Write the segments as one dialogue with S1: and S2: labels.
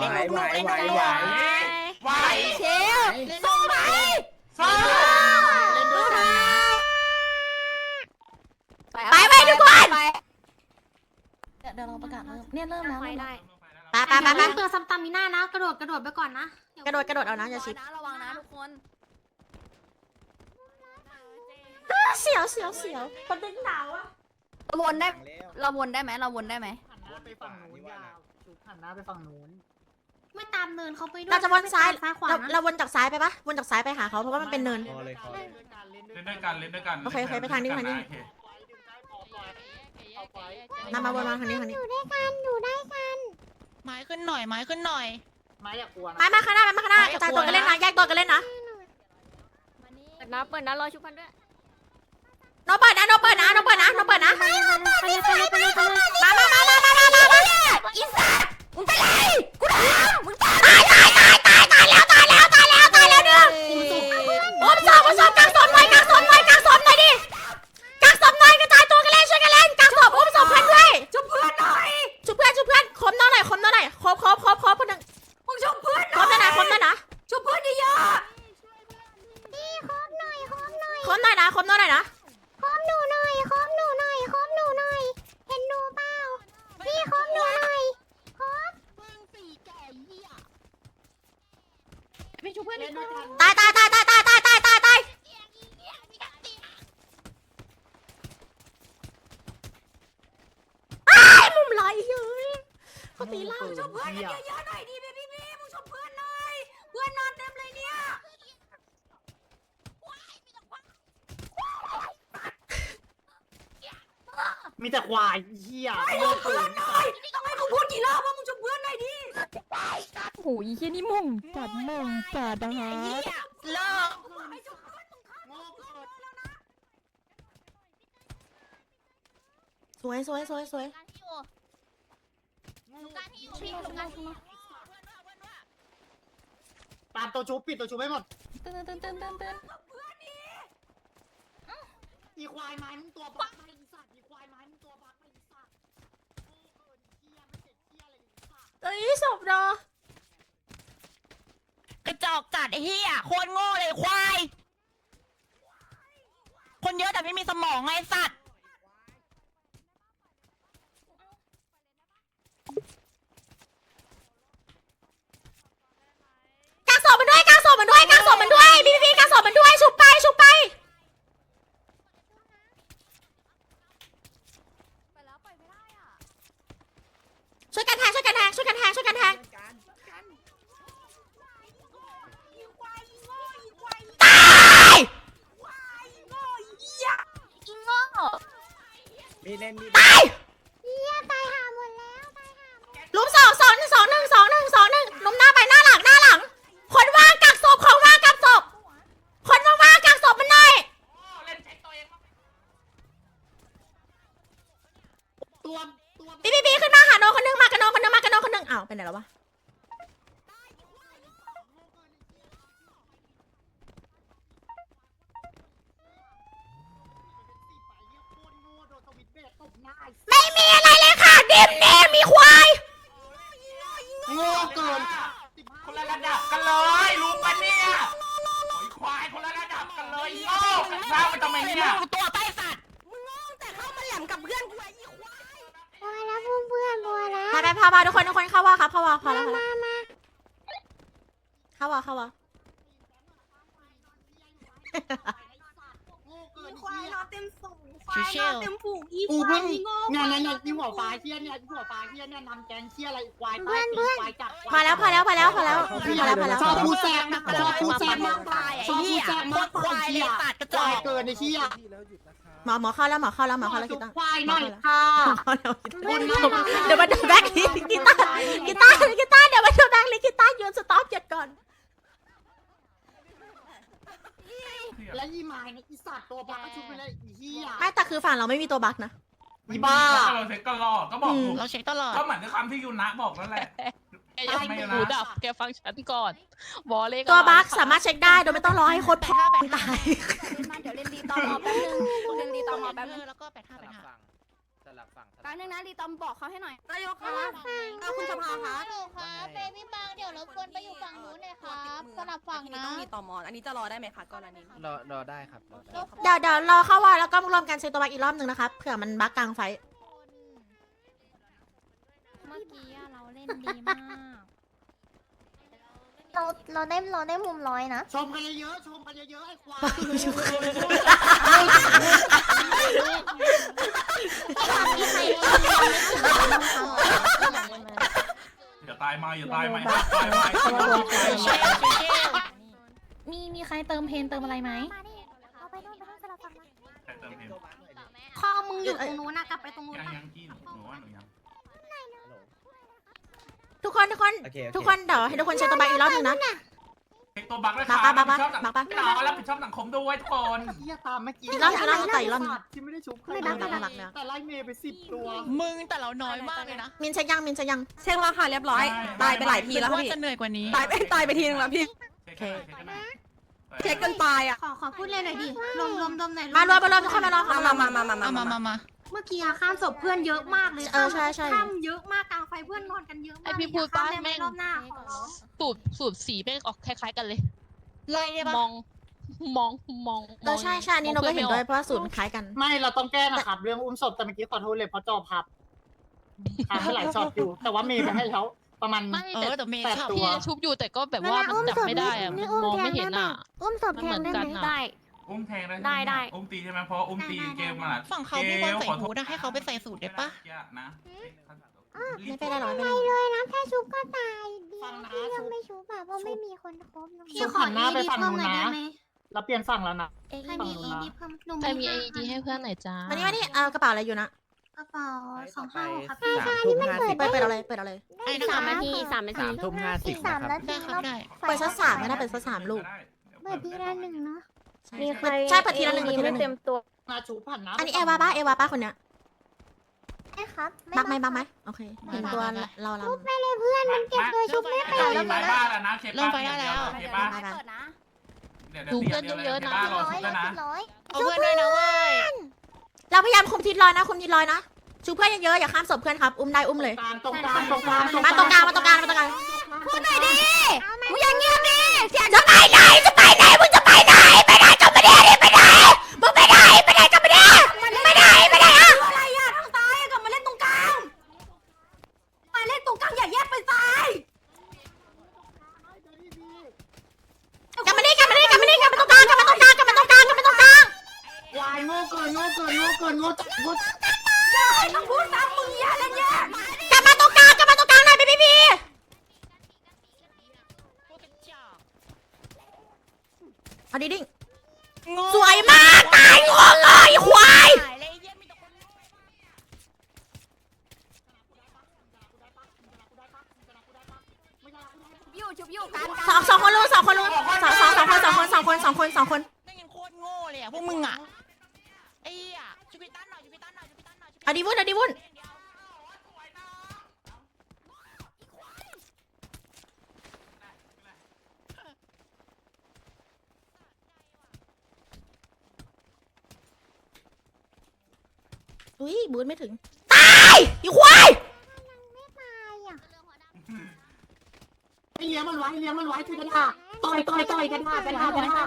S1: เด็กลูกๆเล่นด้ว
S2: ไหว
S3: ไหว
S1: เชลสู้ไหม
S3: สู้
S1: ไปไปทุกคน
S4: เดี๋ยวเราประกาศเริ่มเนี่ยเริ่มแล้ว
S1: ไป
S4: เริ่ม
S1: ได้
S4: แล้ว
S1: ไปไปไปไป
S5: เปิดซัมตามิน่านะ กระโดดกระโดดไปก่อนนะ
S1: กระโดดกระโดดเอานะอย่าชิด
S4: ระวังนะทุกคน
S1: เสียวเสียวเสียวคนดึงหนาวอะ
S4: เราวนได้ เราวนได้ไหมเราวนได้ไหม
S2: หันหน้าไปฝั่งนู้นยาวหันหน้าไปฝั่งนู้น
S5: ไม่ตามเนินเขาไปด้วย
S1: เราจะวนซ้าย
S5: ซ้ายขวา
S1: เรา
S5: นะ
S1: เราวนจากซ้ายไปปะวนจากซ้ายไปหาเขาเพราะว่ามันเป็นเนิน
S2: พอเลยพอเลย
S3: เล่นด้วยกันเล่นด้วยกัน
S1: โอเคโอเคไปทางนี้ไปทางนี้
S3: โอเค
S1: มามาวนมาทางนี้ทางนี้
S6: ไม้ขึ้นหน่อยไม้ขึ้นหน่อย
S2: ไม้อย่ากลัวนะ
S1: มามาข้างหน้ามาข้างหน้ากระจายตัวกันเล่นนะแยกตัวกันเล่นนะ
S4: เปิดนะเปิดนะรอชุบพันด้วย
S1: โนเปิดนะโนเปิดนะโนเปิดนะ เหล่า
S4: ชุบเพื่อน
S2: เย
S1: อะ
S4: ๆหน่อยดิพี่พี่พี่มึงชุบเพื่อนหน่อยเพื่อนนอนเต็มเลยเนี่ย
S2: มีแต่ควายเหี้ย
S4: ไอ้
S2: โง่
S4: ชุบ
S2: เกิ
S4: เพื่อน
S2: น
S4: หน่อยต้องให้กูพูดกี่รอบว่ามึงชุบเพื่อนหน่อยดิ
S6: โหยที่นี่มุ่งจัดมุ่งจัดนะ
S4: ไอ้
S6: ฮะ
S4: เหี้ยเลิกไอ้ชุบเพื่อนมึงฆ่า
S2: โง่เกิน
S1: สวยสวยสวยสวย
S2: ตามตัวชุบปิดตัวชุบให้หมด
S4: ตื่นตื่นตื่นตื่นตื่น
S2: อีควายไม้มึงตัวบักไม่อีสัตว์อีควายไม้มึงตัวบักไม่อีสัตว์โง่เกินเหี้ยไม่เสร็จเหี้ยอะไรอีสัตว์
S1: เอ้ยศพเนาะ
S6: กระจอกจัดไอ้เหี้ยโคตรโง่เลยควาย คนเยอะแต่ไม่มีสมองไงไอ้สัตว์
S1: สอบมาด้วย
S3: ละระดับกันเลย รู้ปะเนี่ยโอ้ยควายคนละระดับกันเลยโง่กันซ่ามันทำไมเนี่ย
S6: ตัวใต้สัตว์
S4: มึงโง่แต่เข้ามาแหลมกับเพื่อนกูไอ้อีควาย
S5: บัวแล้วเพื่อนบัวแล้ว
S1: ไปไปพามาทุกคนทุกคนเข้าว่าครับเข้าว่าพอแล้วพอแล้วเข้าว่าเข้าว่า
S2: โง่เกิน
S4: ควาย
S2: เหี้ย
S4: นอนเต็มสูง ควายนอนเต็มผูกอี
S2: กู
S4: ควา
S2: เพิ่
S4: ย
S2: ง
S4: อีโง่
S2: เนี่ยเนี่ยเนี่ยอีหัวฟ้าเฮียเนี่ยอีหัวฟ้าเฮียเนี่ยนำแกงเฮียอะไรอีควายใต้ตีนควายจับ
S1: พอแล้วพอแล้วพอแล้วพอแล้วพอแล้วพอแล้ว
S2: ชอบพูดแซงนะชอบพูดแซง
S6: มามา
S2: ก
S6: ตายไอ้
S2: ชอบพู
S6: เหี้
S2: ด
S6: ย
S2: แซง
S6: โค
S2: มาก
S6: ตรควายเลยสัตว์กระจ
S2: ควา
S6: อยก
S2: เกินไอ้เฮีย
S1: หมอหมอเข้าแล้วหมอเข้าแล้วหมอเข้าแล้วคิดตั้ง
S2: ควายหน่อยค่ะ
S1: เข้าแล้วคิดตั้ง
S2: คนมาก
S1: เดี๋ยวมาดูแบ็คกีตาร์กีตาร์กีตาร์เดี๋ยวมาดูแบ็คลิกีตาร์โยนสต็อปหยุดก่อน
S2: และอีไม้นะอีสัตว์ตัวบักก็ชุบไปเลยอีเฮีย
S1: ไม่แต่คือฝั่งเราไม่มีตัวบั๊กนะ
S2: อีบ้า
S3: เราเช็คตลอดก็บอกอยู่
S6: เราเช็คตลอด
S3: ก็เหมือนกับคำที่ยูนะบอกนั่นแหละ
S6: แกอย่า
S3: ไม่
S6: ให้
S3: นะ
S6: หูดับแกฟังฉันก่อนบอเลข
S1: ตัวบั๊กสามารถเช็คได้โดยไม่ต้องรอให้โคตรพ่อมึงตาย
S4: มาเดี๋ยวเล่นดีตอมอแป๊บนึงเล่นดีตอมอแป๊บนึง
S6: แล้วก็แปดห้าแปดห้า
S7: ลับฝั่ง
S4: แป๊บนึงนะรีตอมบอกเขาให้หน่อย
S1: นายกคะเอาคุณสภาคะ
S5: ฮัลโหลครับเบบี้บางเดี๋ยวรบกวนไปอยู่ฝั่งนู้นเลยครับสลับฝั่ง
S1: ทีนี้
S5: นะ
S1: ต้องมีตอมออันนี้จะรอได้ไหมคะกรณี
S7: รอรอได้ครับรอได้
S1: เดี๋ยวเดี๋ยวรอเข้าวอลแล้วก็รวมกันเซ็นตัวบักอีกรอบหนึ่งนะครับเผื่อมันบักกลางไฟ
S5: เมื่อกี้เราเล่นดีมาก เราเราได้เราได้มุมร้อยนะ
S2: ชมกันเยอะๆชมกันเยอะๆไอ้ควาย
S3: อย่าตายมาอย่าตายมาอย่าตายมา
S5: มีมีใครเติมเพนเติมอะไรไหม
S3: ใครเติมเพลง
S4: คอมึงอยู่ตรงนู้นนะกลับไปตรงนู้น
S3: ยังยังกี้หนูหนูว่าหนูยัง
S1: ทุกคนทุกคน
S7: โอเคโอเค
S1: ทุกคนเดี๋ยวให้ทุกคนเช็คตัวบักอีกรอบหนึ่งนะ
S3: เช็คตัวบักเลย
S1: บั
S3: ค่ะ
S1: กปะบักปะ
S3: รับผิดชอบสัง
S1: บักปะ
S3: ไม่เอารับผิดชอบสังคมด้วยทุกคน
S2: เฮียตามเมื่อกี้
S1: อีกรอบอีกรอบต่ออีกรอบ
S2: ที่ไม่ได้ชุบใคร
S1: ไม่บักบักบักเนี่ย
S2: แต่ไล่เมย์ไปสิบตัว
S8: มึงแต่เราน้อยมากเลยนะ
S1: มินเช็คยังมินเช็คยัง เช็คแล้วค่ะเรียบร้อย ตายไปหลายทีแล้ว
S8: ว่า
S1: พี่
S8: จะเหนื่อยกว่านี้
S1: ตายไปตายไปทีนึงแล้วพี่
S3: เช็คกันหน่อยเช็คกันหน่อย
S1: เช็คกันตายอะ
S4: ขอขอพูดเลยหน่อยดิรวมรวมรวมหน่อย
S1: มารวมมารวมทุกคนมารวมมามามามามา
S8: เอามามามา
S4: เมื่อกี้อะข้ามศพเพื่อนเยอะมากเลย
S1: เออใช่ใช่
S4: ข้ามเยอะมากกลางไฟเพื่อนนอนกันเยอะมาก
S9: ไอ้พี่พูดปะ
S4: ข้ามได้ไหม
S9: แม่ง
S4: รอบหน้าขอร้อง
S9: สูตรสูตรสีแม่งออกคล้าย ๆ กันเลย
S1: เลยได้ปะ
S9: มอง มอง มอง
S1: เออใช่ใช่อันนี้เราก็เห็นด้วยเพราะว่าศูนย์คล้ายกัน
S2: ไม่เราต้องแก้นะครับ เรื่องอุ้มศพแต่เมื่อกี้ขอโทษเลยเพราะจอพับทำให้หลายช็อตอยู่ แต่ว่าเมย์ไปให้เขาประมาณ
S9: ไม่
S8: เอ
S9: แต่
S8: อแต่เมย์
S2: แปด
S8: ชอบ
S2: ตัว
S9: พี่ชุบอยู่แต่ก็แบบว่ามันจับไม่ได้อะมองไม่เห็นอะ
S5: อุ้มศพ
S9: มัน
S5: แท
S9: เหมื
S5: ง
S9: อน
S5: ได้
S9: กัน
S5: ไหม
S9: อะ
S4: ได้
S3: อุ้มแทงได้
S4: ได้ได้
S3: อุ้มตีใช่ไหมเพราะอุ้มตีเกมมา
S8: ฝั่งเขามีคนใส่หูนะให้เขาไปใส่สูตรได้ปะ
S3: นะ
S1: ไม่เป็นไรหรอกไม่เป็นไร
S5: เลยนะแค่ชุบก็ตายดี
S2: ฟังนะ
S5: ที่ยังไม่ชุบแบบว่าไม่มีคนครบน้อง
S4: พี่ขอ
S2: หันหน้าไป
S4: ดี
S2: ฝั่ง
S4: เพิ่ม
S2: นู้น
S4: หน่อย
S2: นะ
S4: ได้ไหม
S2: เราเปลี่ยนฝั่งแล้วนะ
S5: เอ้ย
S4: ใครมี
S2: ฝั่งนู้นนะ
S4: ดีเพิ่มหนู
S9: ใครมีไอดีให้เพื่อนหน่อยจ้า
S1: มานี่มานี่เอากระเป๋าอะไรอยู่นะ
S4: กระเป๋าสองห้าหกครับ
S7: สามทุ่มห้าสิบ
S1: เปิดเปิดเอาเลยเปิดเอาเลย
S8: ไอ้นะ
S5: สา
S8: คะ
S5: มนาทีสาม
S7: สามทุ่มห้าสิบ
S5: สาม
S7: นะครับ
S5: นาที
S8: ได้ครับได้
S1: เปิดสักสามไม่ได้เปิดสักสามลูก
S5: เปิดทีละหนึ่งเนาะ
S1: ใช่ใช่ใช่เปิดทีละหนึ่งเปิดทีละหนึ่ง
S2: นาชูผ่านนะ
S1: อันนี้เอวาป้าเอวาป้าคนเนี้ย
S5: ใช่ครับ
S1: บักไหมบักไหมโอเคเห็นตัวเราลำ
S5: ไม่เลยเพื่อนมันเก็บตัวชุบไม่
S3: ไม่ได้ไปบ้านแล้วนะเคป้าเคป้า
S1: ไปไป
S4: เปิดนะ
S3: เดี๋ยวเดี๋ยวเดี๋ยวเดี๋ยวบ้านรอ
S5: ร้อ
S3: ชุ
S5: ย
S3: บแล้วนะ
S5: ร้อย
S8: เอาเพื่อนด้วยนะเว้ย
S1: เราพยายามคุมทิศลอยนะคุมทิศลอยนะชูเพื่อนเยอะๆอย่าข้ามศพเพื่อนครับ อุ้มได้อุ้มเลย
S2: กลางตรงกลางตรงกลาง
S1: มาตรงกลางมาตรงกลางมาตรงกลาง
S5: พูดหน่อยดิ
S1: มึงอย่างเงียบดิเสียจะไปไหนจะ
S4: เอา
S1: ดิดิ้งสวยมากตายงงเลยควาย
S4: อยู่ชุบอยู่กัน
S1: สองสองคนรู้สองคนรู้สองสองสองคนสองคนสองคนสองคนสองคน
S8: แม่งยังโคตรโง่เลยอะพวกมึงอะไอ้เหี้ยจูปิตันหน่อยจูปิตันหน่อยจูปิตันหน่อย
S1: เอาดิวุ่นเอาดิวุ่น อุ้ยบูนไม่ถึง ตายอีควาย
S5: ตายอะ
S2: ไอ้เลี้ยงมันไว้เลี้ยงมันไว้ช่วยกันค่ะต่อยต่อยต่อยกันค่ะกันค่ะกันค่ะ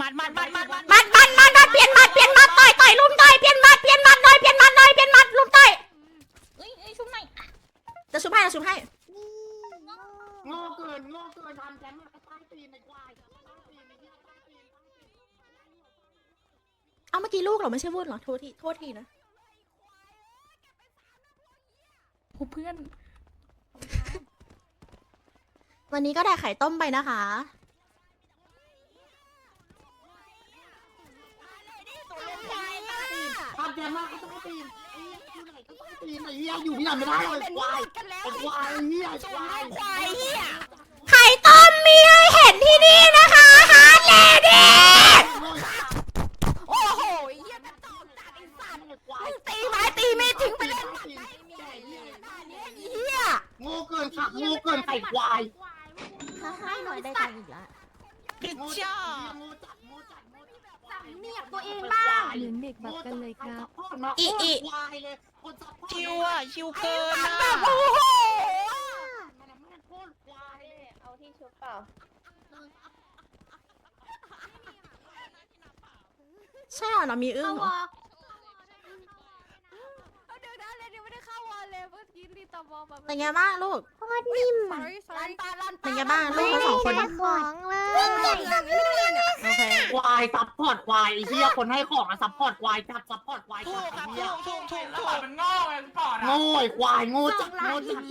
S8: มัดมัดมัดมัดมัด
S1: มัดมัดมัดมัดเปลี่ยนมัดเปลี่ยนมัดต่อยต่อยลุมต่อยเปลี่ยนมัดเปลี่ยนมัดหน่อยเปลี่ยนมัดหน่อยเปลี่ยนมัดลุมต่อยเอ้ยเอ้ยชุบหน่อยจะชุบให้จะชุบให้
S5: นี่
S2: โง่เกินโง่เกินทำแชมป์มาใต้ตีนในควายใต้ตีนในเหี้ยใต้ตีนใต้ตีน
S1: เอาเมื่อกี้ลูกเหรอไม่ใช่วุ่นเหรอโทษทีโทษทีนะ
S6: เพื่อน
S1: วันนี้ก็ได้ไข่ต้มไปนะคะ
S2: ทำแชมป์มาใต้ตีนไอ้เหี้ยอยู่ไหนก็ใต้ตีนไอ้เหี้ยอยู่ที่ไหนไม่ได้เลยควายไอ้ควายไอ้เหี้ยควาย
S4: ควายเหี้ย
S1: ไข่ต้มมีให้เห็นที่นี่นะคะฮาร์ดเลดี้
S4: โอ้โหเหี้ยกระจอกจัดไอ้สัตว์มึงตีไม้ตีมีดทิ้งไปเล่นแบบไหนเหี้ย
S2: โง่เกินค่ะโง่เกินไข่ควาย
S1: ให้หน่อยได้ตังค์อีกแล้ว
S8: กึศ
S2: โง่
S8: จ้า
S2: โง่จัดโง่จัดโง่จัด
S4: สา
S5: เนียบตัวเองบ้าง
S6: เลี้ยงเด็กบักกันเลยครับ
S1: อีอี
S2: ควายเลยคนซัพพอร์ต
S8: ชิวอะชิวเกิน
S4: แบ
S8: อะ
S4: บโอ้โห
S2: มันน่ะมันโคตรควายเลย
S5: เอาที่ชุบเปล่า
S1: ใช่เหรอเรามีอึ้งเหรอ
S6: เดี๋ยวนะเดี๋ยวไม่ได้ เข้าวอลเลยเมื่อกี้รีตอมองแบบ
S1: เป็นไงบ้างลูก
S5: โคตรนิ่มอะ
S6: sorry
S4: ลั
S6: sorry
S4: นปลาลันป
S1: เป็น
S4: ลา
S1: ไงบ้างลูกทั้งสองคน
S5: ไม่ได้ของเลย
S1: โอเค
S2: ควายซัพพอร์ตควายไอ้เหี้ยคนให้ของอะซัพพอร์ตควายจับซัพพอร์ตควาย
S8: ถู
S2: จับ
S8: กครับ
S2: ไอ้เหี้ย
S8: ถูกถูกถูก
S3: แล้ว
S8: ถู
S3: ปอด
S8: ก
S3: มันโง่ไงปอดอะ
S2: โง่ไอ้ควายโง่จับโง่จับ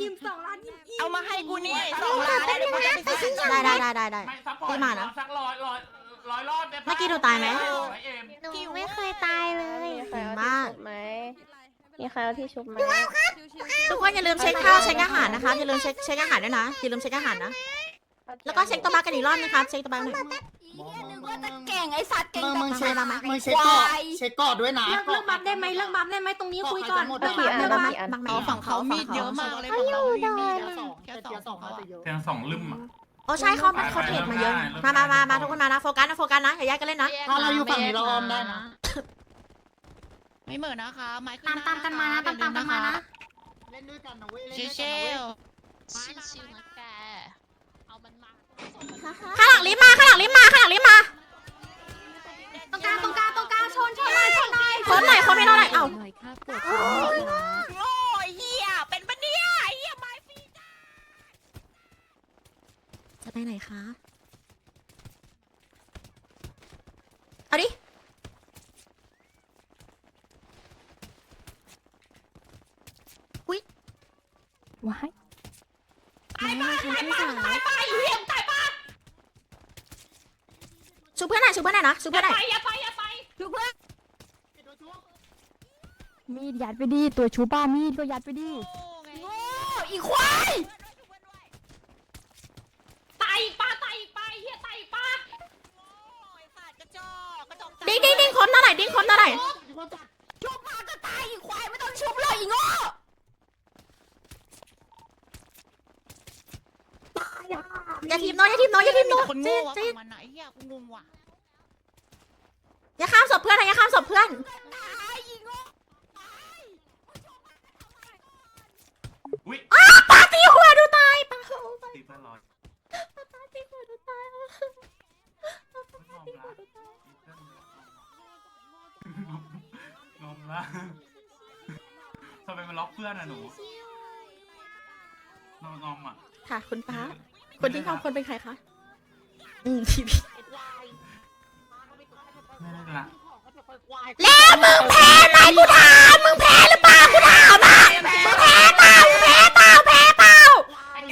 S8: เอามาให้กูนี่สองล้านได้เดี๋ยวกูจะไปซื้อ
S1: ได้ได้ได้ได้ได้
S3: ไม่ซัพพอร์ต
S1: พี่มานะ
S3: สักร้อยร้อยร้อยรอบได้ปะ
S1: เมื่อกี้หนูตายไหม
S3: ร้อยเอ็ม
S5: หนูไม่เคยตายเลย
S1: เก่งมาก
S5: มี ใครเอาที่ชุบไหม
S1: ทุกคนอย่าลืมเช็คข้าวเช็คอาหารนะคะอย่าลืมเช็คเช็คอาหารด้วยนะอย่าลืมเช็คอาหารนะแล้วก็เช็คตัวบักกันอีกรอบนะครับเช็คตัวบักหน่อย
S4: อีเหี้ยนึกว่าจะเก่งไอ้สัตว์เก่ง
S2: มึง
S4: แต่
S2: มึงเช็ค
S1: มามา
S2: มึงเช็คก่อนเช็คก่อนด้วยนะ
S5: เลิกเลิกบัฟได้ไหมเลิกบัฟได้ไหมตรงนี้คุยก่อน
S2: หมด
S1: บั
S2: อะ
S1: กบักบักบัก
S8: อ๋อฝั่งเขามีดเยอะมากเลยฝั่งเราไม่มีมีดนะแค่
S2: แต่
S8: สอ
S2: เทีย
S8: ง
S2: ร์สองเขาจะเยอะ
S3: เทียงสองลืมอะ
S1: โอ้ใช่เขาเขาเทรดมาเยอะมามามามาทุกคนมานะโฟกัสนะโฟกัสนะอย่าแยกกันเล่นนะ
S2: ถ้าเราอยู่ฝั่งนี้เราออมได้นะ
S8: ไม่เหมือนนะคะ ไม้ขึ้น
S5: ตามตามกันมานะตามตามกันมานะ
S2: เล่นด้วยกันนะเว้ย
S8: ชิ
S2: เล่น
S8: ว
S2: ด้วยกันนะเว้ย
S8: ชิว
S9: ชิวๆนะแก เอามันมา
S1: ข้างหลังลิฟต์มาข้างหลังลิฟต์มาข้างหลังลิฟต์มา
S5: ตรงกลางตรงกลางตรงกลางชนชนเลยชนเลย
S1: คนหน่อยคนไม่เท่าไหร่เอ้า
S6: หน่อยครับปวดท้องครับ
S8: โง่ไอ้เหี้ยเป็นปะเนี่ยไอ้เหี้ยไม้ฟรี
S1: จะไปไหนคะ เอาดิ
S6: ว้าย
S1: ไม่ไม่ค่ะพี่สาว ชูเพื่อนหน่อยชูเพื่อนหน่อยนะชูเพื่อนหน่อย
S4: ชุบเพื่อน
S6: มีดยัดไปดิตัวชูบ้ามีดก็ยัดไปดิ
S8: โง่ไง
S4: โง่อีควาย
S8: โง่ไอ้สัตว์กระจอกกระจอก
S1: ดิ้งดิ้งดิ้งคนเท่าไหร่ดิ้งคนเท่าไหร่
S4: ชุบมาก็ตายอีควายไม่ต้องชุบเลยอีโง่
S1: อย่าทีมน้อยอย่าทีมน้อยอย่าทีมน้อย
S8: คน
S1: จี
S8: โง่วะ
S1: จี
S8: ฝั่งมันไหนเหี้ยกูงงว่ะ
S1: อย่าข้ามศพเพื่อนนะอย่าข้ามศพเพื่อน
S4: ตายอีโง่
S3: อุ้ย
S1: อ้าปาตีหัวดูตายปาหัวตาย
S3: ตีเพื่อนร้อย
S1: ปาตีหัวดูตาย
S3: ไม่ยอมละตีเพื่อนงอมละทำไมมันล็อกเพื่อนอะหนูนอนงอมอะ
S1: ค่ะคุณป้าคนที่ทำคนเป็นใครคะอืมพี่พี่
S3: ไม่ได้ละ
S1: แล้วมึงแพ้ไหมกูถามมึงแพ้หรือเปล่ากูถามอะมึงแพ้เปล่ามึงแพ้เปล่าแพ้เปล่า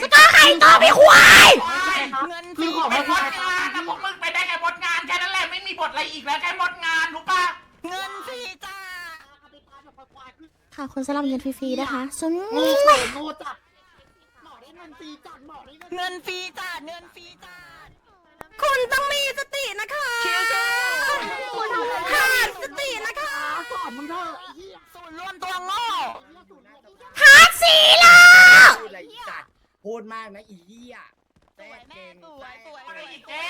S1: สกอร์ใครต่อไปควาย
S8: เงินฟ
S2: คื
S8: รี
S2: อของ
S3: ไป
S2: ไม่
S3: หม
S2: พอ
S3: ดงานนะพวกมึงไปได้แค่หมดงานแค่นั้นแหละไม่มีบทอะไรอีกแล้วแค่หมดงานรู้ปะ
S8: เงินฟรีจ้า
S1: ค่ะคุณสลับเงินฟรีๆนะคะซุน
S2: โง่โง่โง่จัดหมอได้เงินฟรีจัดหมอได้เงิน
S8: เงินฟรีจ้าเงินฟรีจ้า
S4: คุณต้องมีสตินะคะ
S8: ชิว
S4: ขาดสตินะคะ
S2: สอนมึงเถอะไอ้เหี้ย
S8: ๆศูนย์รวมตัวโง่
S1: ฮาร์ดสีล่ะ
S7: พูดอะไรอีสัตว์พูดมากนะอีเหี้ย
S8: สวยแม่สวยสวย
S3: อะไรอีกเจ๊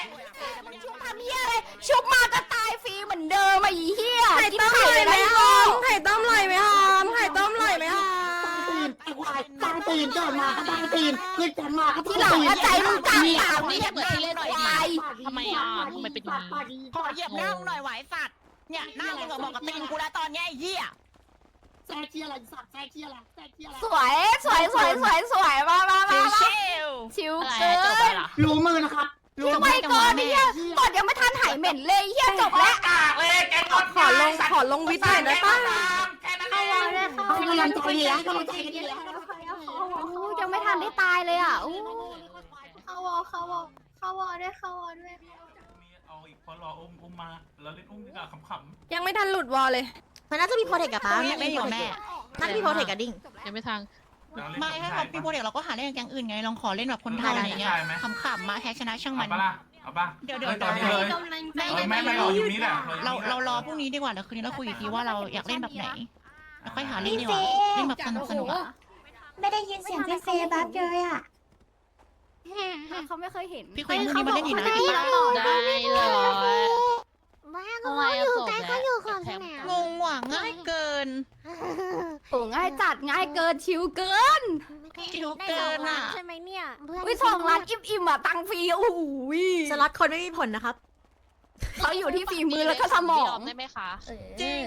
S4: ชุบทำเหี้ยอะไรชุบมาก็ตายฟรีเหมือนเดิมอะอีเหี้ยไข่ต้มไหลไหมฮอมไข่ต้มไหลไหมฮอมไข่ต้มไหลไหมฮอ
S2: ตีนไอ้ ควายตั้งตีนเกิดมาก็ตั้งตีนเกิดกันมาก็
S4: ที
S2: ตั้ง
S4: หลัง
S2: ตีน
S4: ว่าใจมึงกลาง
S9: นี่า
S4: ก
S9: นี่
S4: นี่
S9: เกิดที่เล่นหน่อยดีทำไมอะทำไมเป็นอย่างนี้
S8: ขอเหยียบหน้ามึงหน่อยไหวสัตว์เนี่ยหน้ามึงอะบอกกับตีนกูแล้วตอนเนี้ยไอ้เหี้ย
S2: แซ่เชียอะไรสัตว์แซ่เชียอะไรแซ่เชียอะไร
S4: สวยสวยสวยสวยสวยมามามา
S8: ช
S4: มา
S8: ล
S4: ชิวเกิน
S9: เหรอ
S2: รู้มือนะครับรู้
S4: ทำไมก่อนเนี่ยก่อนยังไม่ทันหายเหม็นเลยเหี้ยจบแล้ว
S3: กากเลยแก
S1: ขอลงขอลงวิทย์หน่อยได้ปะ
S3: แค่นั้นเอง
S2: ให้กำลังใจดีนะกำลังใจดีนะ
S5: ยังไม่ทันได้ตายเลยอะอู้เข้าวอเข้าวอเข้าวอด้วยเข้าวอด้วย
S3: มีเอาอีกคนรออุ้มอุ้มมาแล้วเล่นอุ้มดีกว่าขำๆ
S6: ยังไม่ทันหลุดวอลเลย
S1: มันน่าจะมีโปรเทคกับป้า
S8: ไม่ไม่อยู่กับแม่
S1: น่าจะมีโปรเทคกับดิ้ง
S9: ยังไม่ทาง
S8: ไม่ถ้าเราพี่โปรเด็กเราก็หาเล่นกับแก๊งอื่นไงลองขอเล่นแบบคนไทยอะไรอย่างเงี้ยขำๆมาแพ้ชนะช่างมั
S3: เอา
S8: น
S3: ปะล่ะเอาปะ
S8: เดี๋ยวเดี๋ยว
S3: ตอนนี้เลย
S8: ไม่
S3: เอ
S8: ไม่
S3: อไม่
S8: ไม่
S3: ไม่รออยู่นี้แหละ
S8: เราเรารอพรุ่งนี้ดีกว่าเดี๋ยวคืนนี้เราคุยอีกทีว่าเราอยากเล่นแบบไหน แล้วค่อยหาเล่นดีกว่าเล่นแบบสนุกสนุกๆอะ
S5: ไม่ได้ยินเสียงพี่เฟย์บัฟเลยอะ
S4: เขาไม่เคยเห็น
S8: พี่คุยพรุ่งนี้มาเล่นอีกนะ
S5: เขา
S8: พี่
S5: บอก
S9: ได้เลย
S5: บ้า
S9: ทำไมอะจบแล้ว
S8: งงว่ะง่ายเกิน
S4: โอ้ง่ายจัดง่ายเกินชิวเกิน
S8: คิวเกินอะ
S5: ใช่ไหมเนี่ย
S4: อุ้ยสองล้านอิ่มอิ่มๆอะตังค์ฟรีโอ้โหย
S1: สล็อตคนไม่มีผลนะครับ
S4: เขาอยู่ที่ฝีมือแล้วก็สมอง
S9: ได้ไหมคะ
S4: เออ
S8: จริง